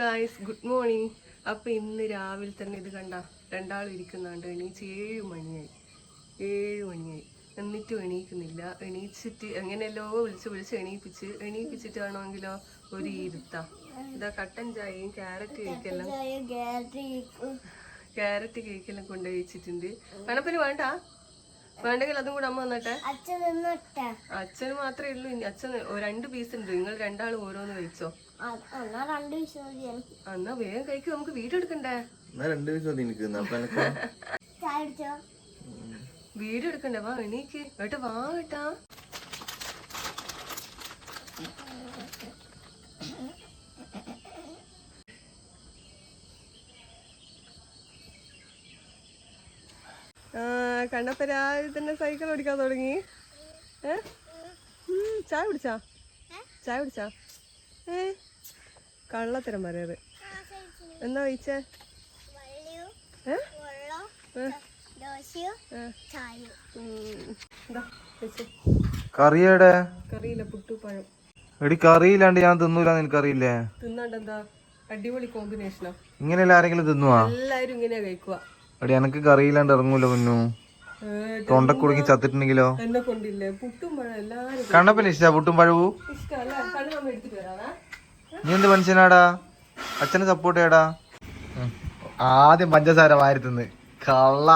Guys good morning അപ്പൊ ഇന്ന് രാവിലെ തന്നെ ഇത് കണ്ട രണ്ടാളും ഇരിക്കുന്നുണ്ട്. എണീച്ച് ഏഴ് മണിയായി. ഏഴ് മണിയായി. എന്നിട്ടും എണീക്കുന്നില്ല. എണീച്ചിട്ട് എങ്ങനെയല്ലോ വിളിച്ച് വിളിച്ച് എണീപ്പിച്ച്. എണീപ്പിച്ചിട്ട് വേണമെങ്കിലോ ഒരു ഇരുത്ത ഇതാ കട്ടൻ ചായയും ക്യാരറ്റ് കേക്കെല്ലാം. ക്യാരറ്റ് കേക്കെല്ലാം കൊണ്ടുപോയി വെച്ചിട്ടുണ്ട്. കണപ്പിന് വേണ്ട? വേണ്ടെങ്കിൽ അതും കൂടെ അമ്മ വന്നിട്ടെ അച്ഛൻ നിന്നിട്ടെ മാത്രമേ ഉള്ളൂ ഇനി. അച്ഛൻ രണ്ട് പീസ് ഉണ്ട്. നിങ്ങൾ രണ്ടാളും ഓരോന്ന് കഴിച്ചോ? എന്നാ വേഗം കഴിക്കും. നമുക്ക് വീട് എടുക്കണ്ടേ? രണ്ട് എടുക്കണ്ടേ? വാ എണീക്ക്. ഏട്ടാ വാ ഏട്ടാ. കണ്ടപ്പോ രാവിലെ തന്നെ സൈക്കിൾ ഓടിക്കാൻ തുടങ്ങി. ഏ? ചായ കുടിച്ചാ? ചായ കുടിച്ചാ? ഏ? കള്ളത്തരം പറയത് എന്നാ വഹിച്ചേ കറിയുടെ കറിയില്ല പുട്ടുപഴം. എടി കറിയില്ലാണ്ട് ഞാൻ തിന്നൂലെന്ന് എനിക്കറിയില്ലേ തിന്നാണ്ട് എന്താ? അടിപൊളി കോമ്പിനേഷനാ ഇങ്ങനെയല്ല ആരെങ്കിലും തിന്നുവാ? എല്ലാരും ഇങ്ങനെയാ കഴിക്കുക എടി എനക്ക് കറിയില്ലാണ്ട് ഇറങ്ങൂല മുന്നു തൊണ്ടക്കുടുങ്ങി ചത്തിട്ടുണ്ടെങ്കിലോ? എന്നെ കൊണ്ടില്ലേ? പുട്ടും പഴം എല്ലാരും കണ്ണപ്പന് ഇഷ്ട പുട്ടും പഴവൂ? നീ എന്ത് മനുഷ്യനാടാ? അച്ഛനെ സപ്പോർട്ട് ചെയ്യടാ? ആദ്യം പഞ്ചസാര വാരി തിന്ന് കള്ള.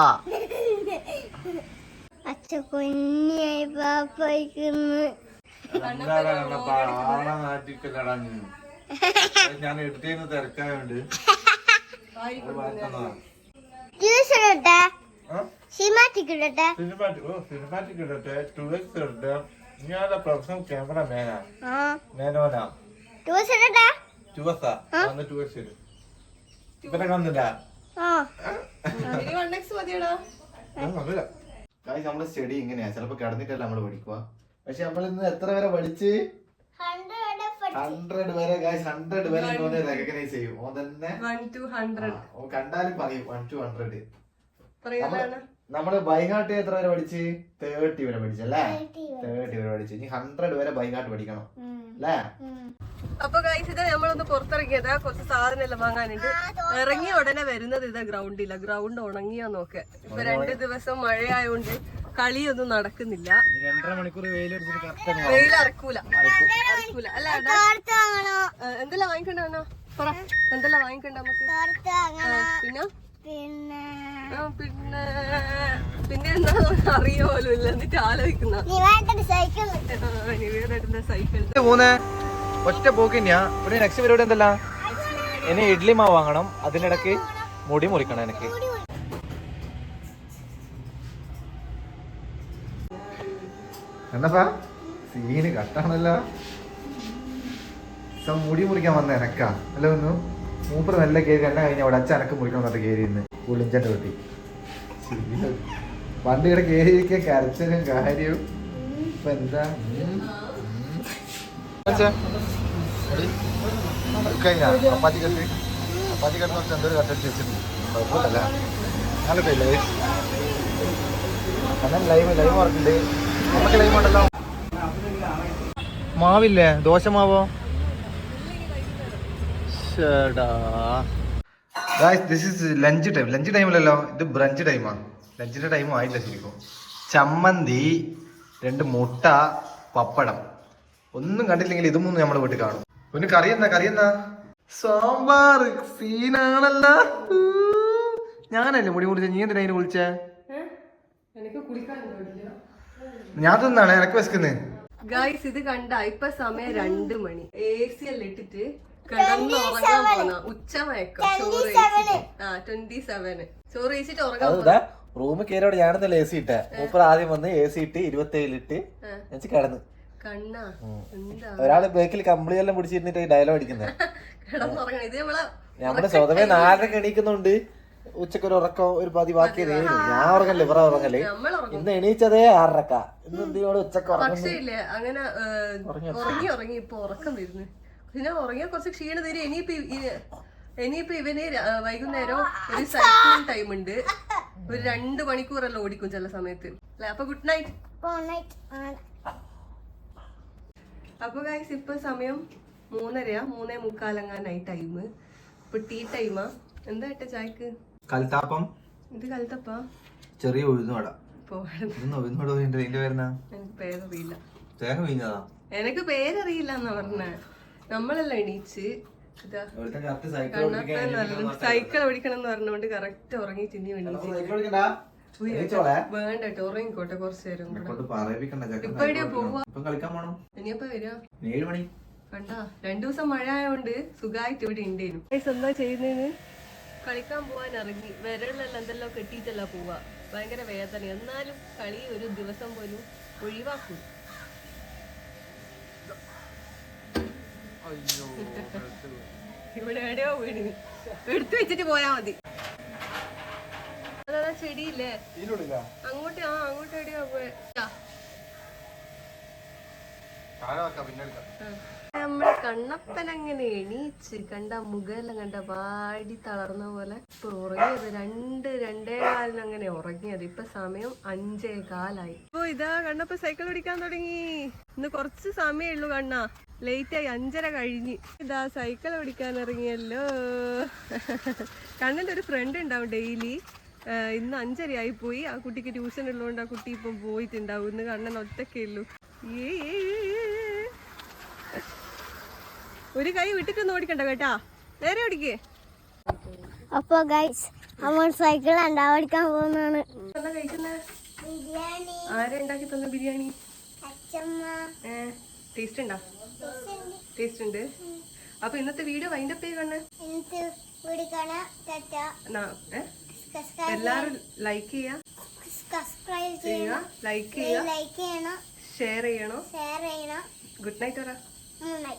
അച്ഛൻ കുഞ്ഞായി പാപ്പയ്ക്കുന്നു. ഞാൻ എടുത്തേന്ന് തിരക്കായോണ്ട്. ജ്യൂസ് സിമാറ്റിക് ഇടട്ടെ. സിനിമാറ്റിക് ഓ സിനിമാറ്റിക് ഇടട്ടെ. ടൂറിസ്റ്റ് ഉണ്ട് ഞാനാ പ്രൊഫഷണൽ ക്യാമറമാനാ ആ? മേനോനാ? ജ്യൂസ് ഇടട്ടെ. ടൂവസാ വന്ന് ടൂറിസ്റ്റ് ഇവരെ കാണുന്നില്ല ആ. ഇനി വൺ എക്സ് മതിയടാ. നമ്മൾ സ്റ്റഡി ഇങ്ങനെയാ. ചിലപ്പോ കിടന്നിട്ടല്ല നമ്മൾ പഠിക്കുക പക്ഷെ നമ്മൾ ഇന്ന് എത്ര വരെ പഠിച്ച്? ഹൺഡ്രഡ് വരെ ഗായ്സ് ഹൺഡ്രഡ് വരെ റെക്കഗ്നൈസ് ചെയ്യും. ഓൻ തന്നെ ടു ഹൺഡ്രഡ് ആ, കണ്ടാലും പറയും വൺ ടു ഹൺഡ്രഡ് നമ്മൾ ബൈഹാട്ട് എത്ര വരെ പഠിച്ച്? തേർട്ടി വരെ പഠിച്ചല്ലേ? തേർട്ടി വരെ പഠിച്ചു. ഇനി ഹൺഡ്രഡ് വരെ ബൈഹാട്ട് പഠിക്കണം. അല്ലേ? അപ്പൊ ഗൈസ് ഇത് നമ്മളൊന്ന് പുറത്തിറങ്ങിയതാ കുറച്ച് സാധനം എല്ലാം വാങ്ങാനുണ്ട് ഇറങ്ങിയ ഉടനെ വരുന്നത് ഇതാ ഗ്രൗണ്ടില്ല ഗ്രൗണ്ട് ഉണങ്ങിയോ നോക്കെ. ഇപ്പൊ രണ്ട് ദിവസം മഴയായോണ്ട് കളിയൊന്നും നടക്കുന്നില്ല. വെയിൽ അറക്കൂല അറക്കൂല അല്ല എന്തെല്ലാം വാങ്ങിക്കണ്ടോ? പറ. എന്തെല്ലാം വാങ്ങിക്കണ്ട നമുക്ക്? പിന്നെ? പിന്നെ പിന്നെ പിന്നെ എന്താ അറിയോ പോലും ഇല്ല. എന്നിട്ട് ആലോചിക്കുന്ന. സൈക്കിൾ. മൂന്ന്. ഒറ്റ പോക്കിന്യാ പിന്നെ നെക്സ്റ്റ് പരിപാടി എന്തല്ല? ഇനി ഇഡ്ലി മാവ് വാങ്ങണം. അതിനിടക്ക് മുടി മുറിക്കണം എനിക്ക്. എന്നപ്പാ സീന് കട്ടാണല്ലോ. സം മുടി മുറിക്കാൻ വന്ന എനക്കാ. അല്ല ഒന്നു മൂപ്പർ നല്ല കയറി എന്നെ കഴിഞ്ഞ അവിടെ അച്ഛൻ അനക്ക് മുറിക്കണം എന്നിട്ട് കയറിയിരുന്നു ഇന്ന് പുള്ളിഞ്ചന്റെ വെട്ടി പണ്ട് ഇവിടെ കയറിയിരിക്കാൻ കരച്ചനും കാര്യവും. ഇപ്പൊ എന്താ? മാവില്ലേ ദോശ കുഴപ്പമില്ല. നല്ല ലൈവ്. ലൈവ് ലൈവ് ഉണ്ടല്ലോ. മാവില്ലേ? This is lunch time lunch ടൈമിലല്ലോ ഇത് ബ്രഞ്ച് ടൈമാ ലഞ്ചിന്റെ ടൈം ആയില്ല ശരിക്കും. ചമ്മന്തി രണ്ട് മുട്ട പപ്പടം. ഒന്നും കണ്ടില്ലെങ്കിൽ ഇതും ഒന്നും നമ്മൾ വീട്ടിൽ കാണും. പിന്നെ കറി കറിയെന്നാ കറി എന്താ? സാമ്പാർ. സീനാണല്ലോ. ഞാനല്ലേ മുടി മുറിച്ച നീ എന്തിനാ വിളിച്ചേ? എനിക്ക് കുളിക്കാൻ കഴിയില്ല ഞാൻ തിന്നാണ്. എനക്ക് വിശക്കുന്നത് ഗായ്സ് ഇത് കണ്ട ഇപ്പൊ സമയം രണ്ട് മണി. എ സി എല്ലാം ഇട്ടിട്ട്? ഉറങ്ങാൻ പോന്ന ഉച്ചമയക്കം. ചോറ് ആ ട്വന്റി സെവന് ചോറ് കഴിച്ചിട്ട് ഉറങ്ങാൻ റൂമിൽ കയറിയോടെ ഞാനെന്നല്ല എ സി ഇട്ടേ മൂപ്പർ ആദ്യം വന്ന് എ സി ഇട്ട് ഇരുപത്തി ഏഴിലിട്ട് ആ. എനിക്ക് കിടന്ന്. കണ്ണാ എന്താ? ഒരാൾ ബേക്കിൽ കമ്പിളി എല്ലാം പിടിച്ചിരുന്നിട്ട് ഡയലോഗ് അടിക്കുന്നത് നമ്മുടെ സ്വതവേ നാലരക്ക് എണീക്കുന്നുണ്ട്. ഉച്ചയ്ക്ക് ഒരു ഉറക്കം ഒരു പതി ബാക്കി ഞാൻ ഉറങ്ങല്ലേ ഇവറ ഉറങ്ങല്ലേ നമ്മൾ ഉറങ്ങും. ഇന്ന് എണീച്ചതേ ആറരക്ക. ഇന്ന് എന്തിനോട് ഉച്ചയ്ക്ക് ഉറങ്ങുന്നു? അങ്ങനെ ഉറങ്ങി ഉറങ്ങി ഇപ്പൊ ഉറക്കം വരുന്നു. പിന്നെ ഉറങ്ങിയാൽ കുറച്ച് ക്ഷീണം തരും. ഇനിയിപ്പോ ഇനിയിപ്പോ ഇവന് വൈകുന്നേരം ഒരു സൈക്ലിംഗ് ടൈം ഉണ്ട്. ഒരു രണ്ട് മണിക്കൂറല്ല ഓടിക്കും ചില സമയത്ത്. അല്ലെ? അപ്പൊ ഗുഡ് നൈറ്റ് അപ്പൊ ഗൈസ് ഇപ്പൊ സമയം മൂന്നരയാ മൂന്നേ നൈറ്റ് ടൈം ഇപ്പൊ ടീ ടൈമാ എന്താ ഏട്ടാ ചായക്ക്? കൽത്താപ്പം. ഇത് കൽത്തപ്പാ? ചെറിയ ഉഴുന്നുവട. ഉഴുന്നുവട പേരറിയില്ല. എനിക്ക് പേരറിയില്ല എന്നാ പറഞ്ഞേ. നമ്മളല്ല എണീച്ച് സൈക്കിൾ കണ്ണപ്പൻ നല്ല സൈക്കിൾ ഓടിക്കണം എന്ന് പറഞ്ഞുകൊണ്ട് കറക്റ്റ് ഉറങ്ങി തിന്നി വേണ്ട കേട്ടോ ഉറങ്ങിക്കോട്ടെ കുറച്ച് നേരം ഇപ്പൊ എവിടെയാ പോവാ? ഇനിയപ്പോ വരാ? കണ്ടാ? രണ്ടു ദിവസം മഴ ആയതുകൊണ്ട് സുഖമായിട്ട് ഇവിടെ ഉണ്ടേനു എന്താ ചെയ്യുന്നതിന് കളിക്കാൻ പോവാൻ ഇറങ്ങി. വിരളിലെല്ലാം എന്തെല്ലാം കെട്ടിയിട്ടല്ല പോവാ. ഭയങ്കര വേദന എന്നാലും കളി ഒരു ദിവസം പോലും ഒഴിവാക്കും. ഇവിടെ എവിടെയോ വീട് എടുത്തു വെച്ചിട്ട് പോയാ മതി. അതാ ചെടിയില്ലേ? അങ്ങോട്ട് ആ അങ്ങോട്ട് എവിടെയോ പോയ? നമ്മളെ കണ്ണപ്പൻ അങ്ങനെ എണീച്ച് കണ്ട മുഖമെല്ലാം കണ്ട വാടി തളർന്ന പോലെ ഇപ്പൊ ഉറങ്ങിയത്. രണ്ട് രണ്ടേ കാലിന് അങ്ങനെ ഉറങ്ങിയത്. ഇപ്പൊ സമയം അഞ്ചേ കാലായി. ഇപ്പൊ ഇതാ കണ്ണപ്പ സൈക്കിൾ ഓടിക്കാൻ തുടങ്ങി. ഇന്ന് കുറച്ച് സമയമേ ഉള്ളൂ കണ്ണ. ലേറ്റ് ആയി അഞ്ചര കഴിഞ്ഞ്. ഇതാ സൈക്കിൾ ഓടിക്കാൻ ഇറങ്ങിയല്ലോ. കണ്ണിന്റെ ഒരു ഫ്രണ്ട് ഉണ്ടാവും ഡെയിലി ഇന്ന് അഞ്ചരയായി പോയി. ആ കുട്ടിക്ക് ട്യൂഷൻ ഉള്ളതുകൊണ്ട് ആ കുട്ടി ഇപ്പം പോയിട്ടുണ്ടാവും. ഇന്ന് കണ്ണൻ ഒറ്റക്കേ ഉള്ളൂ. ഒരു കൈ വിട്ടിട്ടൊന്നും ഓടിക്കണ്ട കേട്ടാ. നേരെ ഓടിക്കേ. അപ്പൊ ഗൈസ് നമ്മൾ സൈക്കിൾ പോകുന്നതാണ്. എന്താ കഴിക്കുന്നേ? ബിരിയാണി. ആരാ ഉണ്ടാക്കി തന്ന ബിരിയാണി? ടേസ്റ്റ് ഉണ്ടോ? ടേസ്റ്റ് ഉണ്ട്. അപ്പൊ ഇന്നത്തെ വീഡിയോ ചെയ്യണേ എനിക്ക് കുടിക്കണ തെറ്റ എല്ലാരും ലൈക്ക് ചെയ്യാ. സബ്സ്ക്രൈബ് ചെയ്യുക ലൈക്ക് ചെയ്യുക. ലൈക്ക് ചെയ്യണം. ഷെയർ ചെയ്യണോ. ഷെയർ ചെയ്യണം. ഗുഡ് നൈറ്റ് പറ മൂന്നായി